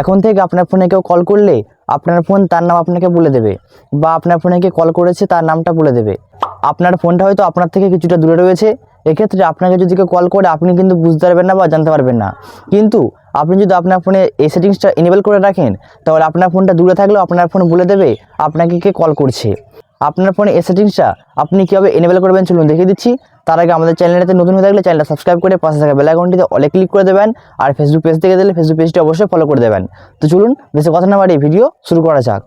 এখন থেকে আপনার ফোনে কেউ কল করলে আপনার ফোন তার নাম আপনাকে বলে দেবে বা আপনার ফোনে কে কল করেছে তার নামটা বলে দেবে। আপনার ফোনটা হয়তো আপনার থেকে কিছুটা দূরে রয়েছে, এক্ষেত্রে আপনাকে যদি কেউ কল করে আপনি কিন্তু বুঝতে পারবেন না বা জানতে পারবেন না। কিন্তু আপনি যদি আপনার ফোনে এই সেটিংসটা এনেবল করে রাখেন, তাহলে আপনার ফোনটা দূরে থাকলেও আপনার ফোন বলে দেবে আপনাকে কে কল করছে। আপনার ফোনে এই সেটিংসটা আপনি কীভাবে এনেবেল করবেন চলুন দেখিয়ে দিচ্ছি। তার আগে আমাদের চ্যানেলটাতে নতুন হয়ে থাকলে চ্যানেলটা সাবস্ক্রাইব করে পাশে থাকা বেল আইকনটিতে অলে ক্লিক করে দেবেন আর ফেসবুক পেজ থেকে দিলে ফেসবুক পেজটি অবশ্যই ফলো করে দেবেন। তো চলুন বেশি কথা না বাড়িয়ে ভিডিও শুরু করা যাক।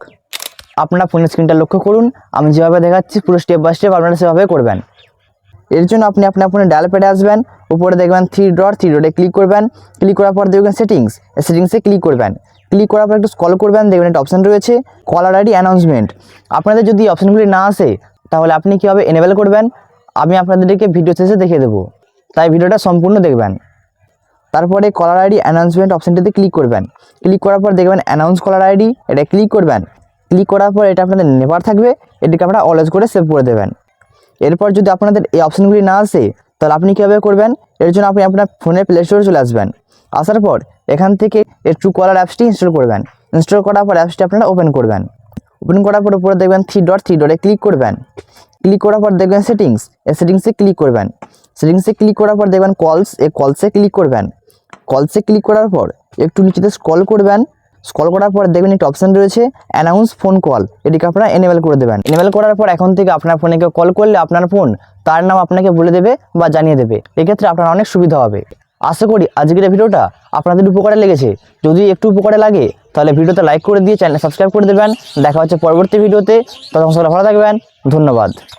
আপনার ফোনের স্ক্রিনটা লক্ষ্য করুন। আমি যেভাবে দেখাচ্ছি পুরো স্টেপ বাই স্টেপ আপনারা সেভাবে করবেন। এর জন্য আপনি আপনার ফোনে ডায়াল প্যাডে আসবেন। উপরে দেখবেন থ্রি ডট থ্রি ডটে ক্লিক করবেন। ক্লিক করার পর দেখবেন সেটিংস সেটিংসে ক্লিক করবেন। ক্লিক করার পর একটু স্কল করবেন, দেখবেন একটা অপশান রয়েছে কলার আইডি অ্যানাউন্সমেন্ট আপনাদের যদি অপশানগুলি না আসে, তাহলে আপনি কীভাবে এনেবেল করবেন? আমি আপনাদেরকে ভিডিও শেষে দেখিয়ে দেবো। তাই ভিডিওটা সম্পূর্ণ দেখবেন। তারপরে কলার আইডি অ্যানাউন্সমেন্ট অপশানটিতে ক্লিক করবেন। ক্লিক করার পর দেখবেন অ্যানাউন্স কলার আইডি এটা ক্লিক করবেন। ক্লিক করার পর এটা আপনাদের নেবার থাকবে, এটিকে আপনারা অলওয়েজ করে সেভ করে দেবেন। এরপর যদি আপনাদের এই অপশানগুলি না আসে, তাহলে আপনি কীভাবে করবেন? এর জন্য আপনি আপনার ফোনের প্লে স্টোরে চলে আসবেন। আসার পর এখান থেকে এই ট্রু কলার অ্যাপসটি ইনস্টল করবেন। ইনস্টল করার পর অ্যাপসটি আপনারা ওপেন করবেন। ওপেন করার পর উপরে দেখবেন থ্রি ডট থ্রি ডটে ক্লিক করবেন। ক্লিক করার পর দেখবেন সেটিংস এই সেটিংসে ক্লিক করবেন। সেটিংসে ক্লিক করার পর দেখবেন কলস এই কলসে ক্লিক করবেন। কলসে ক্লিক করার পর একটু নিচেতে স্ক্রল করবেন। স্ক্রল করার পর দেখবেন একটা অপশান রয়েছে অ্যানাউন্স ফোন কল এটিকে আপনারা এনেবেল করে দেবেন। এনেবেল করার পর এখন থেকে আপনার ফোনে কেউ কল করলে আপনার ফোন তার নাম আপনাকে বলে দেবে বা জানিয়ে দেবে। এক্ষেত্রে আপনার অনেক সুবিধা হবে। আশা করি আজকের ভিডিওটা আপনাদের উপকারে লেগেছে। যদি একটু উপকারে লাগে, তাহলে ভিডিওতে লাইক করে দিয়ে চ্যানেল সাবস্ক্রাইব করে দেবেন। দেখা হচ্ছে পরবর্তী ভিডিওতে। তখন সবাই ভালো থাকবেন। ধন্যবাদ।